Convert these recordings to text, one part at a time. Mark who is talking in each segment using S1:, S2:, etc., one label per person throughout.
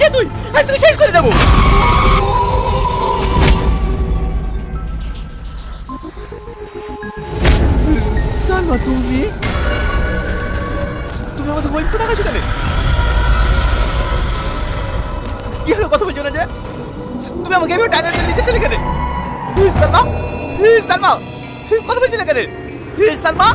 S1: কে তুই? আজ তোকে শেষ করে দেবো। সালমা তুমি। তুমি আমাদের ওয়াইফ টাকা চুকালে কি হলো কথা বলছো না যে? তুমি আমাকে এভাবে টাকা চলে দিতে চলে কেন? সালমা সালমা কথা বলছো না কেন? সালমা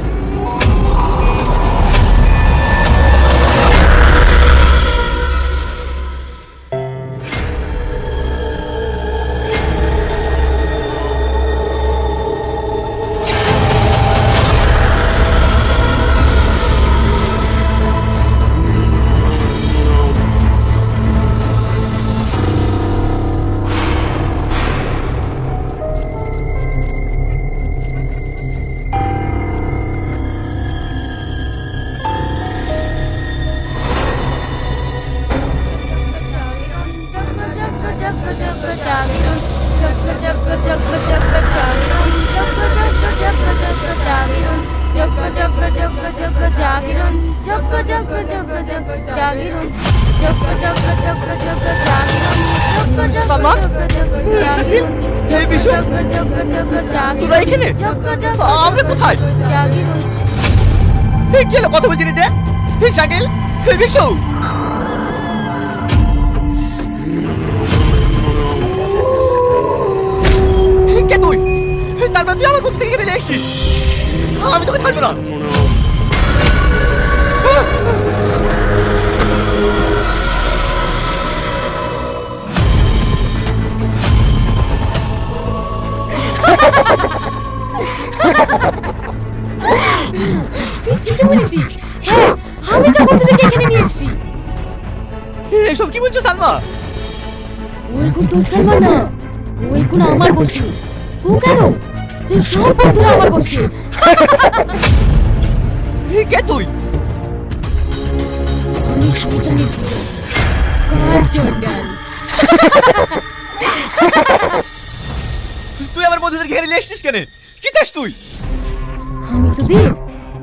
S1: তোরা এখানে আমরা কোথায় কি হলো কথা বলছি যে এই শাকিল এই বিশু কে তুই? তারপর তুই আমার বন্ধু থেকে এখানে এসেছিস আমি তোকে ছাড়বো না।
S2: তুই ঠিকই বলেছিস হ্যাঁ আমি তো বন্ধুদেরকে এখানে নিয়ে এসেছি।
S1: এসব কি বলছো সালমা?
S2: ওই কোন তোর সালমা না ওই কোন আমার বলছে ও কেন? তুই সব বন্ধুরা আমার বলছে
S1: কে তুই?
S2: আমি শয়তানের কার জন্ডাল
S1: তুই আমার বন্ধুদের ঘেরে নিয়ে এসেছিস কেন? কি চাস তুই?
S2: আমি তোদের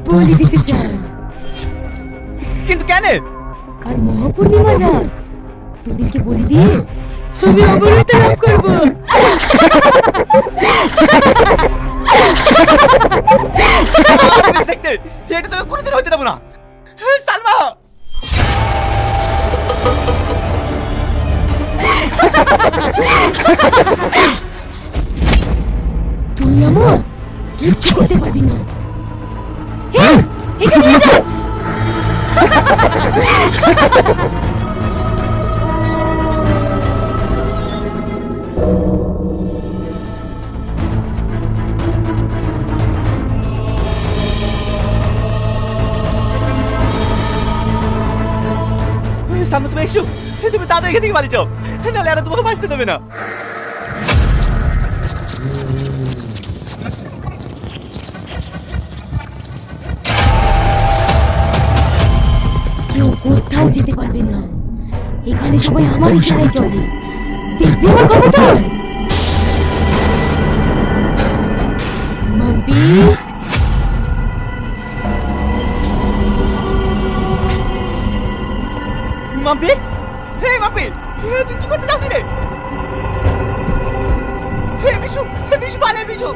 S2: বলি দিতে চাই।
S1: কিন্তু কেন?
S2: কাল মহাপূর্ণিমার রাত তোদেরকে বলি দিয়ে আমি অমরত্ব লাভ করব।
S1: থাকতে এটা তোকে কোনোদিন হতে দেবো না সালমা
S2: তুই আমার কিচ্ছু করতে পারবি না। নিয়ে যা।
S1: এসো, তুমি এখান থেকে বাড়ি যাও। নাহলে তোমাকে বাঁচতে দেবে না।
S2: কেউ কোথাও যেতে পারবে না। এখানে সবাই আমার ইশারায় চলে। দেখবি আমার ক্ষমতা মাম্পি
S1: হে মাম্পি হে, তুই কি করতে যাচ্ছি রে। হে বিশু হে বিশু পালে বিশু।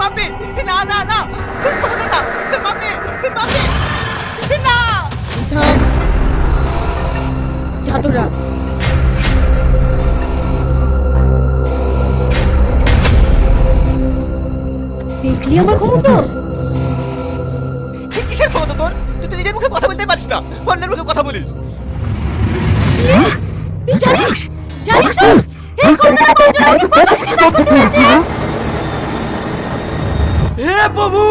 S1: মাম্পি না না না। হে, খবরদার না মাম্পি হে, না।
S2: থাম। যা দেখলি আমার ক্ষমতা?
S1: কিসের ক্ষমতা তোর? তুই তো নিজের মুখে কথা বলতে পারিস না। অন্যের মুখে কথা বলিস।
S2: তুই জানিস জানিস আমাকে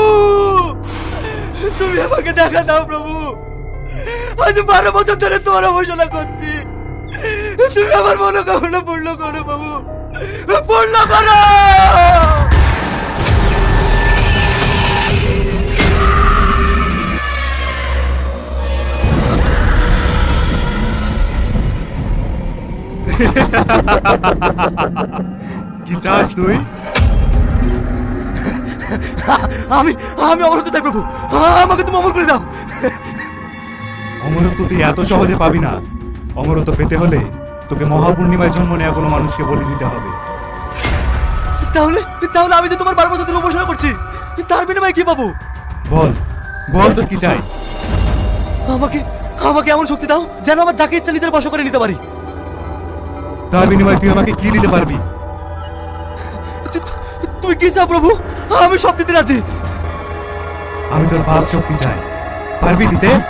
S1: তুমি আমাকে দেখা দাও, প্রভু! আজ বারো বছর ধরে তোমার অবসলা করছি। তুমি আমার মনোকামনা পূর্ণ করো, প্রভু। পূর্ণ করো!
S3: কি চাস তুই?
S1: আমি আমি অমরত্ব চাই প্রভু আমাকে তুমি অমর করে দাও।
S3: অমরত্ব তুই এত সহজে পাবি না। অমরত্ব পেতে হলে তোকে মহাপূর্ণিমায় জন্ম নেওয়া কোনো মানুষকে বলি দিতে হবে।
S1: তাহলে তাহলে আমি তো তোমার বারো বছর ধরে উপাসনা করছি। তার বিনিময়ে কি পাবো?
S3: বল বল তোর কি চাই?
S1: আমাকে আমাকে এমন শক্তি দাও যেন আমার যাকে ইচ্ছা নিজের বশ করে নিতে পারি।
S3: তার বিনিময়ে তুই আমাকে কি দিতে পারবি?
S1: তু- তু- কি চাও প্রভু? আমি সব দিতে রাজি।
S3: আমি তোর বাক শক্তি চাই। পারবি দিতে?
S1: তোর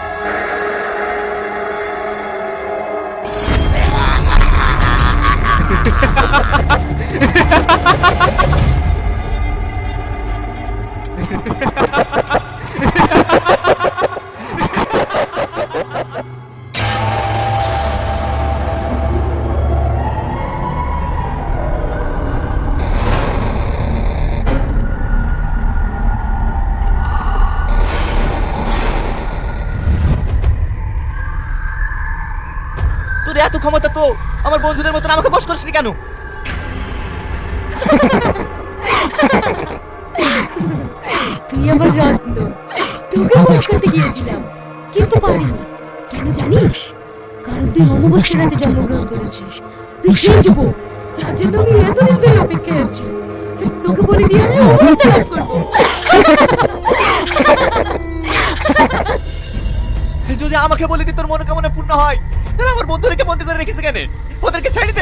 S1: এত ক্ষমতা তো আমার বন্ধুদের মতন আমাকে বশ করিস কেন?
S2: তুই আমার রত্ন। তোকে বস করতে গিয়েছিলাম, কিন্তু পারিনি। কেন জানিস? কারণ তুই অমাবস্যা রাতে জন্মগ্রহণ করেছিস। তুই সেই যুবক, যার জন্য আমি এতদিন ধরে অপেক্ষায় আছি। তোকে বলে দিয়ে আমি অমরত্ব লাভ করব।
S1: যদি আমাকে বলে দি তোর মনোকামনা পূর্ণ হয়, তাহলে আমার বন্ধুদেরকে বন্দি করে রেখেছে কেন? ওদেরকে ছেড়ে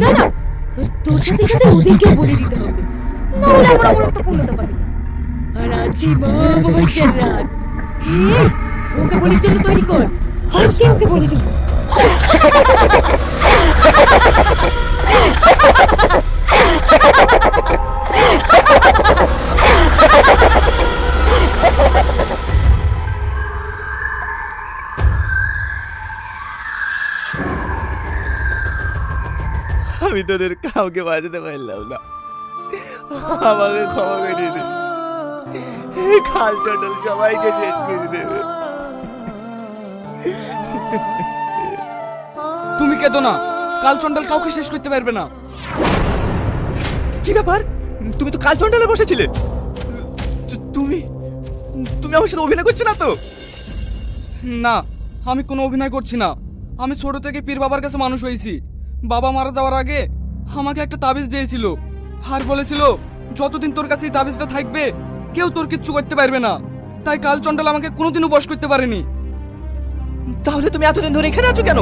S2: না না, তোর সাথে সাথে ওদেরকে বলে দিতে হবে। ওকে বলির জন্য তৈরি কর। আজকে ওকে বলে দেবো।
S1: তোদের কাউকে বাঁচাতে পারলাম না। আমাকে ক্ষমা করে দে এই খাল চটল সবাইকে শেষ করে দেবে।
S4: তুমি কেঁদো না। কাল চন্ডাল কাউকে শেষ করতে পারবে না।
S1: কি ব্যাপার? তুমি তো কাল চন্ডালে বসেছিলে। তুমি তুমি আমার সাথে অভিনয় করছ না তো?
S4: না আমি কোনো অভিনয় করছি না। আমি ছোট থেকে পীর বাবার কাছে মানুষ হয়েছি। বাবা মারা যাওয়ার আগে আমাকে একটা তাবিজ দিয়েছিল। আর বলেছিল যতদিন তোর কাছে এই তাবিজটা থাকবে কেউ তোর কিচ্ছু করতে পারবে না। তাই কাল চন্ডাল আমাকে কোনোদিনও বশ করতে পারেনি।
S1: তাহলে তুমি এতদিন ধরে এখানে আছো কেন?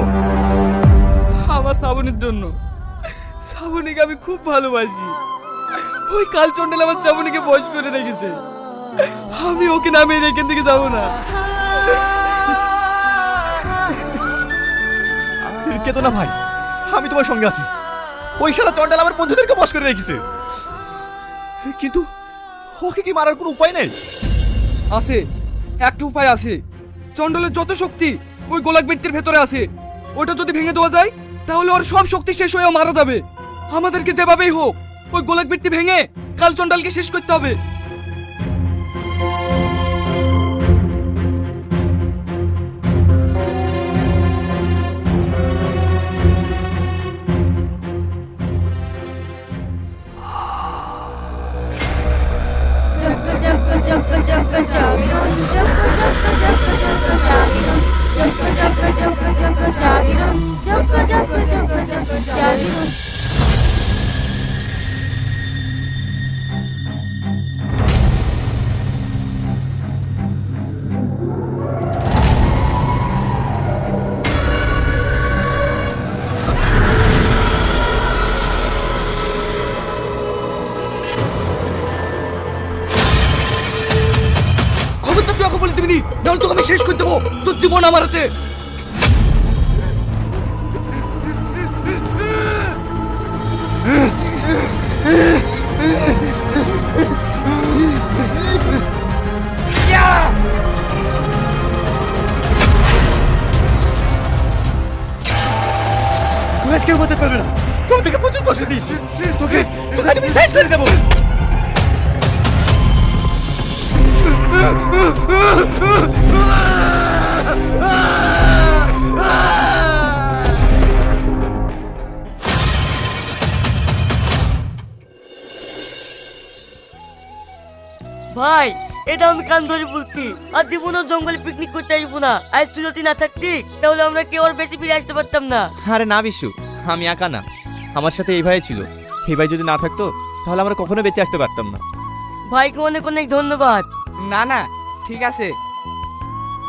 S4: আমার শ্রাবণীর জন্য। শ্রাবণীকে আমি খুব ভালোবাসি। ওই কাল চন্ডাল আমার শ্রাবণীকে বশ করে রেখেছে। আমি ওকে নামে এখান থেকে যাব না।
S1: কেতো না ভাই আমি তোমার সঙ্গে আছি। ওই শালা চন্ডাল আমার বন্ধুদেরকে বস করে রেখেছে। কিন্তু ওকে কি মারার কোনো উপায় নেই?
S4: আছে, একটা উপায় আছে। চন্ডলের যত শক্তি ওই গোলাক বৃত্তির ভেতরে আছে। ওটা যদি ভেঙে দেওয়া যায়, তাহলে ওর সব শক্তি শেষ হয়ে মারা যাবে। আমাদেরকে যেভাবেই হোক, ওই গোলাক বৃত্তি ভেঙে কাল চন্ডালকে শেষ করতে হবে। তুই বলে দিবি নাহলে তোকে আমি শেষ করে দেবো। তোর জীবন আমার হাতে।
S1: তুই আজকে প্রচুর কষ্ট দিয়েছি। তোকে তোকে আজ আমি শেষ করে দেবো।
S5: ভাই এটা আমি কান ধরে বলছি। আর জীবনেও জঙ্গলে পিকনিক করতে আসব না। আজ তুই যদি না থাকতি তাহলে আমরা কেউ আর বেশি ফিরে আসতে পারতাম না।
S1: আরে না বিশু আমি একা না। আমার সাথে এই ভাই ছিল। এই ভাই যদি না থাকতো তাহলে আমরা কখনো বেঁচে আসতে পারতাম না।
S5: ভাইকে অনেক অনেক ধন্যবাদ।
S6: না না ঠিক আছে।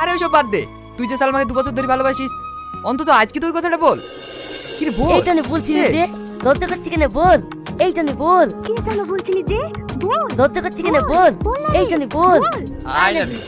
S6: আরে ওইসব বাদ দে। তুই যে সালমাকে দু বছর ধরে ভালোবাসিস অন্তত আজকে তুই কথাটা বল। কি রে বল।
S5: এইটা নিয়ে বলছি না যে লজ্জা করছি কেন বল। এইটা নিয়ে বল।
S7: কি যেন বলছি যে বল।
S5: লজ্জা করছি কেন বল। এইটা নিয়ে বল।
S6: I love you